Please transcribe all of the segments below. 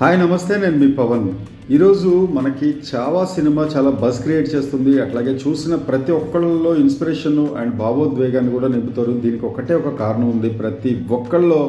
Hi నమస్తే నేను మీ పవన్. ఈరోజు మనకి చావా సినిమా చాలా బస్ క్రియేట్ చేస్తుంది. అట్లాగే చూసిన ప్రతి ఒక్కళ్ళలో ఇన్స్పిరేషన్ అండ్ భావోద్వేగాన్ని కూడా నింపుతారు. దీనికి ఒకటే ఒక కారణం ఉంది. ప్రతి ఒక్కళ్ళలో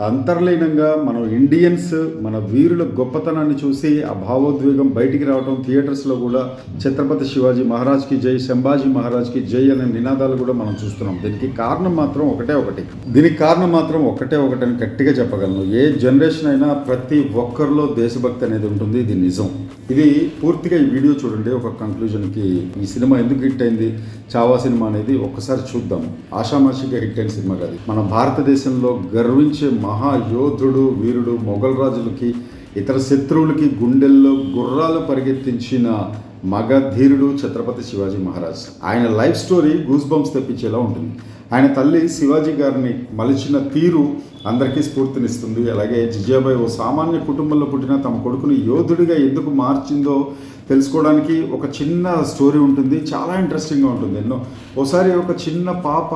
అంతర్లీనంగా మనం ఇండియన్స్ మన వీరుల గొప్పతనాన్ని చూసి ఆ భావోద్వేగం బయటికి రావడం థియేటర్స్లో కూడా ఛత్రపతి శివాజీ మహారాజ్కి జై శంభాజీ మహారాజ్కి జై అనే నినాదాలు కూడా మనం చూస్తున్నాం. దీనికి కారణం మాత్రం ఒకటే ఒకటి. దీనికి కారణం మాత్రం ఒకటే ఒకటి అని గట్టిగా చెప్పగలను. ఏ జనరేషన్ అయినా ప్రతి ఒక్కరిలో దేశభక్తి అనేది ఉంటుంది. ఇది నిజం. ఇది పూర్తిగా ఈ వీడియో చూడండి. ఒక కంక్లూజన్కి ఈ సినిమా ఎందుకు హిట్ అయింది? చావా సినిమా అనేది ఒక్కసారి చూద్దాం. ఆషామాషిగా హిట్ అయిన సినిమా కాదు. మన భారతదేశంలో గర్వించే మహాయోధుడు వీరుడు మొఘల్ రాజులకి ఇతర శత్రువులకి గుండెల్లో గుర్రాలు పరిగెత్తించిన మగధీరుడు ఛత్రపతి శివాజీ మహారాజ్. ఆయన లైఫ్ స్టోరీ గూస్ బంప్స్ తెప్పించేలా ఉంటుంది. ఆయన తల్లి శివాజీ గారిని మలిచిన తీరు అందరికీ స్ఫూర్తినిస్తుంది. అలాగే జిజాబాయి ఓ సామాన్య కుటుంబంలో పుట్టిన తమ కొడుకుని యోధుడిగా ఎందుకు మార్చిందో తెలుసుకోవడానికి ఒక చిన్న స్టోరీ ఉంటుంది. చాలా ఇంట్రెస్టింగ్గా ఉంటుంది. ఎన్నో ఓసారి ఒక చిన్న పాప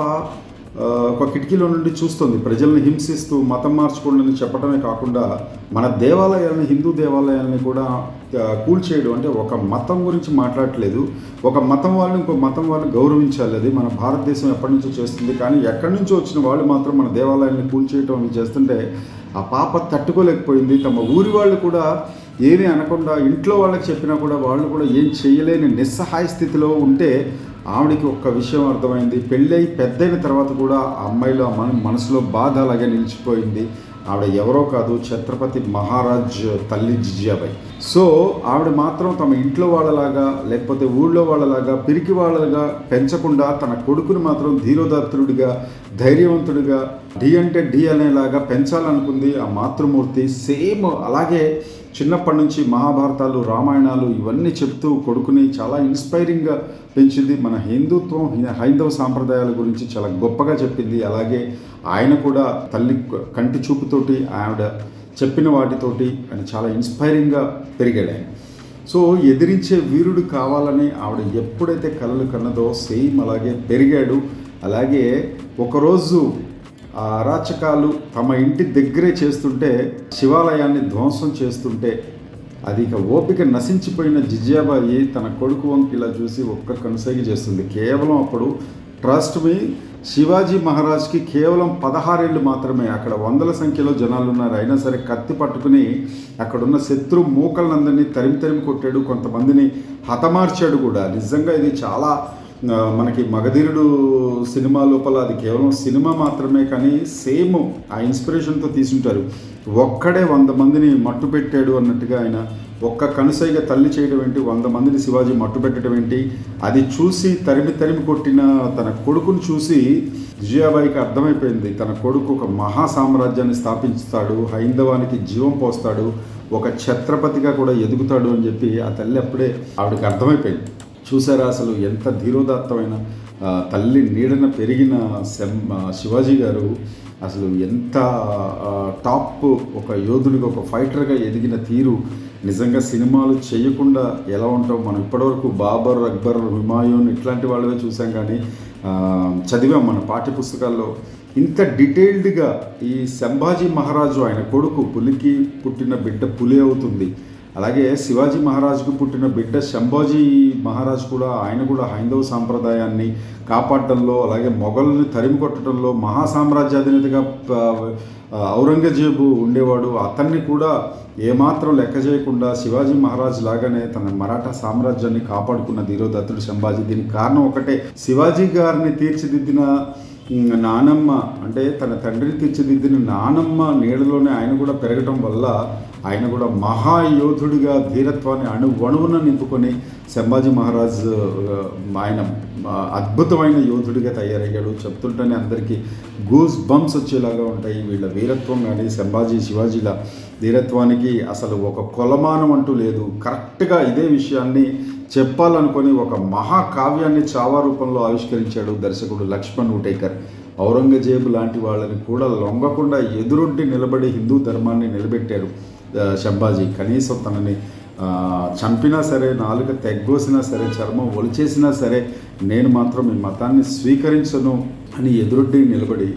ఒక కిటికీలో నుండి చూస్తుంది. ప్రజల్ని హింసిస్తూ మతం మార్చుకోండి అని చెప్పడమే కాకుండా మన దేవాలయాలని హిందూ దేవాలయాలని కూడా కూల్చేయడం అంటే ఒక మతం గురించి మాట్లాడట్లేదు. ఒక మతం వాళ్ళని ఇంకో మతం వాళ్ళని గౌరవించాలి. అది మన భారతదేశం ఎప్పటి నుంచో చేస్తుంది. కానీ ఎక్కడి నుంచో వచ్చిన వాళ్ళు మాత్రం మన దేవాలయాన్ని కూల్చేయటం చేస్తుంటే ఆ పాప తట్టుకోలేకపోయింది. తమ ఊరి వాళ్ళు కూడా ఏమీ అనకుండా ఇంట్లో వాళ్ళకి చెప్పినా కూడా వాళ్ళు కూడా ఏం చేయలేని నిస్సహాయ స్థితిలో ఉంటే ఆవిడకి ఒక్క విషయం అర్థమైంది. పెళ్ళై పెద్దయిన తర్వాత కూడా ఆ అమ్మాయిలో ఆ మన మనసులో బాధ అలాగే నిలిచిపోయింది. ఆవిడ ఎవరో కాదు ఛత్రపతి మహారాజ్ తల్లి జిజియాబాయి. సో ఆవిడ మాత్రం తమ ఇంట్లో వాళ్ళలాగా లేకపోతే ఊళ్ళో వాళ్ళలాగా పిరికి వాళ్ళగా పెంచకుండా తన కొడుకుని మాత్రం ధీరోదాత్రుడిగా ధైర్యవంతుడిగా డి అంటే డి అనేలాగా పెంచాలనుకుంది ఆ మాతృమూర్తి. సేమ్ అలాగే చిన్నప్పటి నుంచి మహాభారతాలు రామాయణాలు ఇవన్నీ చెప్తూ కొడుకుని చాలా ఇన్స్పైరింగ్గా పెంచింది. మన హిందుత్వం హైందవ సాంప్రదాయాల గురించి చాలా గొప్పగా చెప్పింది. అలాగే ఆయన కూడా తల్లి కంటి చూపుతోటి ఆవిడ చెప్పిన వాటితోటి ఆయన చాలా ఇన్స్పైరింగ్గా పెరిగాడు ఆయన. సో ఎదిరించే వీరుడు కావాలని ఆవిడ ఎప్పుడైతే కలలు కన్నదో సేమ్ అలాగే పెరిగాడు. అలాగే ఒకరోజు ఆ అరాచకాలు తమ ఇంటి దగ్గరే చేస్తుంటే శివాలయాన్ని ధ్వంసం చేస్తుంటే అది ఇక ఓపిక నశించిపోయిన జిజియాబాయి తన కొడుకు వంక ఇలా చూసి ఒక్క కనుసైగ చేస్తుంది. కేవలం అప్పుడు ట్రస్ట్ మీ శివాజీ మహారాజ్కి కేవలం పదహారేళ్ళు మాత్రమే. అక్కడ వందల సంఖ్యలో జనాలు ఉన్నారు అయినా సరే కత్తి పట్టుకుని అక్కడున్న శత్రు మూకలందరినీ తరిమి తరిమి కొట్టాడు. కొంతమందిని హతమార్చాడు కూడా. నిజంగా ఇది చాలా మనకి మగధీరుడు సినిమా లోపల అది కేవలం సినిమా మాత్రమే కానీ సేమ్ ఆ ఇన్స్పిరేషన్తో తీసుంటారు. ఒక్కడే వంద మందిని మట్టు పెట్టాడు అన్నట్టుగా ఆయన ఒక్క కనుసైగా తల్లి చేయడం ఏంటి? వంద మందిని శివాజీ మట్టు పెట్టడం ఏంటి? అది చూసి తరిమి తరిమి కొట్టిన తన కొడుకును చూసి విజయాబాయికి అర్థమైపోయింది. తన కొడుకు ఒక మహా సామ్రాజ్యాన్ని స్థాపించుతాడు హైందవానికి జీవం పోస్తాడు ఒక ఛత్రపతిగా కూడా ఎదుగుతాడు అని చెప్పి ఆ తల్లి అప్పుడే ఆవిడకి అర్థమైపోయింది. చూసారా అసలు ఎంత ధీరోదాత్తమైన తల్లి నీడన పెరిగిన శం శివాజీ గారు అసలు ఎంత టాప్ ఒక యోధుడిగా ఒక ఫైటర్గా ఎదిగిన తీరు. నిజంగా సినిమాలు చేయకుండా ఎలా ఉంటాం? మనం ఇప్పటివరకు బాబర్ అక్బర్ హుమాయూన్ ఇట్లాంటి వాళ్ళవే చూసాం కానీ చదివాం మన పాఠ్యపుస్తకాల్లో. ఇంత డీటెయిల్డ్గా ఈ సంభాజీ మహారాజు ఆయన కొడుకు పులికి పుట్టిన బిడ్డ పులి అవుతుంది. అలాగే శివాజీ మహారాజుకు పుట్టిన బిడ్డ శంభాజీ మహారాజ్ కూడా ఆయన కూడా హైందవ సాంప్రదాయాన్ని కాపాడటంలో అలాగే మొఘల్ని తరిమి కొట్టడంలో మహాసామ్రాజ్యాధినేతగా ఔరంగజేబు ఉండేవాడు. అతన్ని కూడా ఏమాత్రం లెక్క చేయకుండా శివాజీ మహారాజ్ లాగానే తన మరాఠా సామ్రాజ్యాన్ని కాపాడుకున్న ధీరోదత్తుడు శంభాజీ. దీనికి కారణం ఒకటే శివాజీ గారిని తీర్చిదిద్దిన నానమ్మ అంటే తన తండ్రిని తీర్చిదిద్దిన నానమ్మ నీడలోనే ఆయన కూడా పెరగటం వల్ల ఆయన కూడా మహాయోధుడిగా ధీరత్వాన్ని అణు అణువున నింపుకొని సంభాజీ మహారాజ్ ఆయన అద్భుతమైన యోధుడిగా తయారయ్యాడు. చెప్తుంటేనే అందరికీ గూస్ బంప్స్ వచ్చేలాగా ఉంటాయి. వీళ్ళ వీరత్వం కానీ సంభాజీ శివాజీల ధీరత్వానికి అసలు ఒక కొలమానం అంటూ లేదు. కరెక్ట్గా ఇదే విషయాన్ని చెప్పాలనుకొని ఒక మహాకావ్యాన్ని చావా రూపంలో ఆవిష్కరించాడు దర్శకుడు లక్ష్మణ్ ఉటేకర్ ఔరంగజేబు లాంటి వాళ్ళని కూడా లొంగకుండా ఎదురొడ్డి నిలబడి హిందూ ధర్మాన్ని నిలబెట్టారు ఆ, కనీసం తనని చంపినా సరే నాలుక తెగ్గోసినా సరే చర్మం ఒలిచేసినా సరే నేను మాత్రం ఈ మతాన్ని స్వీకరించను అని ఎదురొడ్డి నిలబడి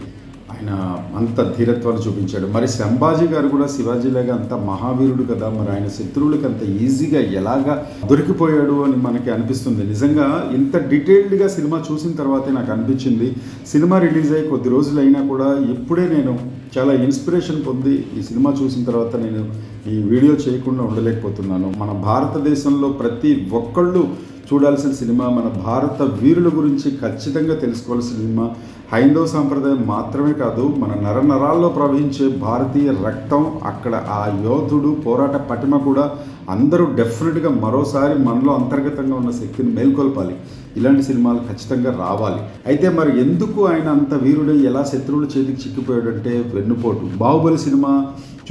ఆయన అంత ధీరత్వాన్ని చూపించాడు. మరి సంభాజీ గారు కూడా శివాజీలాగా అంత మహావీరుడు కదా మరి ఆయన శత్రువులకి అంత ఈజీగా ఎలాగా దొరికిపోయాడు అని మనకి అనిపిస్తుంది. నిజంగా ఇంత డీటెయిల్డ్గా సినిమా చూసిన తర్వాతే నాకు అనిపించింది. సినిమా రిలీజ్ అయ్యి కొద్ది రోజులు అయినా కూడా ఇప్పుడే నేను చాలా ఇన్స్పిరేషన్ పొంది ఈ సినిమా చూసిన తర్వాత నేను ఈ వీడియో చేయకుండా ఉండలేకపోతున్నాను. మన భారతదేశంలో ప్రతి ఒక్కళ్ళు చూడాల్సిన సినిమా మన భారత వీరుల గురించి ఖచ్చితంగా తెలుసుకోవాల్సిన సినిమా. హైందవ సాంప్రదాయం మాత్రమే కాదు మన నరనరాల్లో ప్రవహించే భారతీయ రక్తం అక్కడ ఆ యోధుడు పోరాట పటిమ కూడా అందరూ డెఫినెట్గా మరోసారి మనలో అంతర్గతంగా ఉన్న శక్తిని మేల్కొల్పాలి. ఇలాంటి సినిమాలు ఖచ్చితంగా రావాలి. అయితే మరి ఎందుకు ఆయన అంత వీరుడై ఎలా శత్రువుల చేతికి చిక్కిపోయాడంటే వెన్నుపోటు. బాహుబలి సినిమా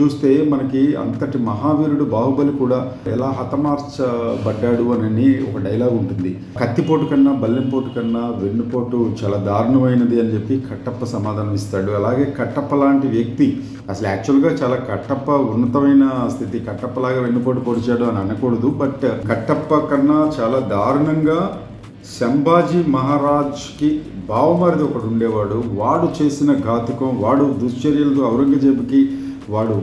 చూస్తే మనకి అంతటి మహావీరుడు బాహుబలి కూడా ఎలా హతమార్చబడ్డాడు అని ఒక డైలాగ్ ఉంటుంది. కత్తిపోటు కన్నా బల్లెంపోటు కన్నా వెన్నుపోటు చాలా దారుణమైనది అని చెప్పి కట్టప్ప సమాధానం ఇస్తాడు. అలాగే కట్టప్ప లాంటి వ్యక్తి అసలు యాక్చువల్గా చాలా కట్టప్ప ఉన్నతమైన స్థితి కట్టప్పలాగా వెన్నుపోటు పొడిచాడు అని అనకూడదు. బట్ కట్టప్ప కన్నా చాలా దారుణంగా శంభాజీ మహారాజ్కి బావమరిది ఒకడు ఉండేవాడు. వాడు చేసిన ఘాతుకం వాడు దుశ్చర్యలతో ఔరంగజేబుకి వాడు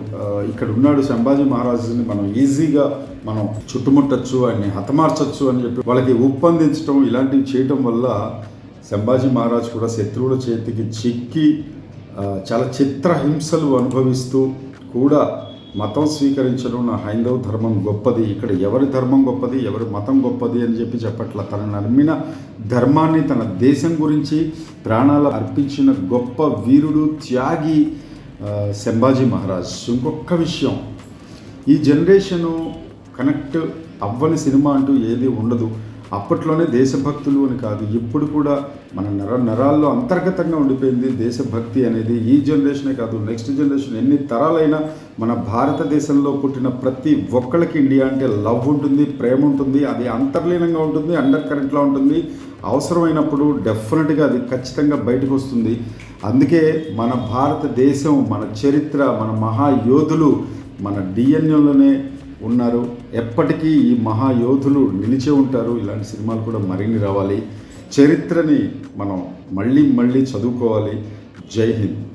ఇక్కడ ఉన్నాడు సంభాజీ మహారాజుని మనం ఈజీగా మనం చుట్టుముట్టచ్చు ఆయన్ని హతమార్చచ్చు అని చెప్పి వాళ్ళకి ఉప్పందించడం ఇలాంటివి చేయటం వల్ల సంభాజీ మహారాజ్ కూడా శత్రువుల చేతికి చిక్కి చాలా చిత్రహింసలు అనుభవిస్తూ కూడా మతం స్వీకరించడం నా హైందవ ధర్మం గొప్పది. ఇక్కడ ఎవరి ధర్మం గొప్పది ఎవరి మతం గొప్పది అని చెప్పి చెప్పట్ల. తన నమ్మిన ధర్మాన్ని తన దేశం గురించి ప్రాణాలు అర్పించిన గొప్ప వీరుడు త్యాగి ఆ, సంభాజీ మహారాజ్ ఇంకొక విషయం. ఈ జనరేషను కనెక్ట్ అవ్వని సినిమా అంటూ ఏది ఉండదు. అప్పట్లోనే దేశభక్తులు అని కాదు ఇప్పుడు కూడా మన నర నరాల్లో అంతర్గతంగా ఉండిపోయింది దేశభక్తి అనేది. ఈ జనరేషనే కాదు నెక్స్ట్ జనరేషన్ ఎన్ని తరాలైనా మన భారతదేశంలో పుట్టిన ప్రతి ఒక్కళ్ళకి ఇండియా అంటే లవ్ ఉంటుంది ప్రేమ ఉంటుంది అది అంతర్లీనంగా ఉంటుంది అండర్ కరెంట్లో ఉంటుంది. అవసరమైనప్పుడు డెఫినెట్గా అది ఖచ్చితంగా బయటకు వస్తుంది. అందుకే మన భారతదేశం మన చరిత్ర మన మహాయోధులు మన డిఎన్ఏలోనే ఉన్నారు. ఎప్పటికీ ఈ మహాయోధులు నిలిచే ఉంటారు. ఇలాంటి సినిమాలు కూడా మరిన్ని రావాలి. చరిత్రని మనం మళ్ళీ మళ్ళీ చదువుకోవాలి. జై హింద్.